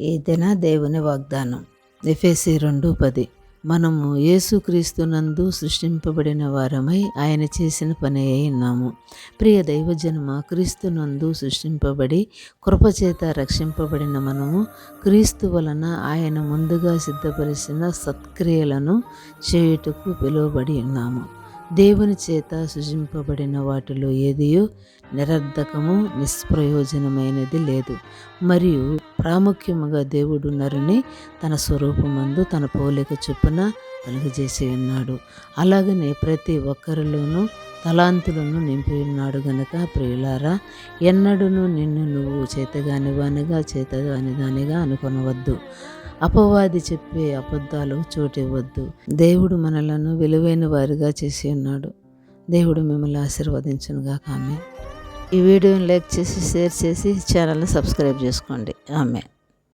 ఈ దిన దేవుని వాగ్దానం. ఎఫేసి రెండు పది. మనము యేసుక్రీస్తునందు సృష్టింపబడిన వారమై ఆయన చేసిన పని అయి ఉన్నాము. ప్రియ దైవజన్మ క్రీస్తునందు సృష్టింపబడి కృపచేత రక్షింపబడిన మనము క్రీస్తు వలన ఆయన ముందుగా సిద్ధపరిచిన సత్క్రియలను చేయుటకు పిలువబడి ఉన్నాము. దేవుని చేత సృజింపబడిన వాటిలో ఏదియో నిరర్ధకము నిష్ప్రయోజనమైనది లేదు. మరియు ప్రాముఖ్యముగా దేవుడు నరుని తన స్వరూపమందు తన పోలిక చొప్పున కలుగజేసి ఉన్నాడు. అలాగనే ప్రతి ఒక్కరిలోనూ తలాంతులను నింపి ఉన్నాడు గనక ప్రియులారా ఎన్నడూను నిన్ను నువ్వు చేతగాని వానిగా చేతగాని దానిగా అనుకొనవద్దు. అపవాది చెప్పే అబద్ధాలు చోటివ్వద్దు. దేవుడు మనలను విలువైన వారిగా చేసి ఉన్నాడు. దేవుడు మిమ్మల్ని ఆశీర్వదించునుగా ఆమె ఈ వీడియోని లైక్ చేసి షేర్ చేసి ఛానల్ని సబ్స్క్రైబ్ చేసుకోండి. ఆమె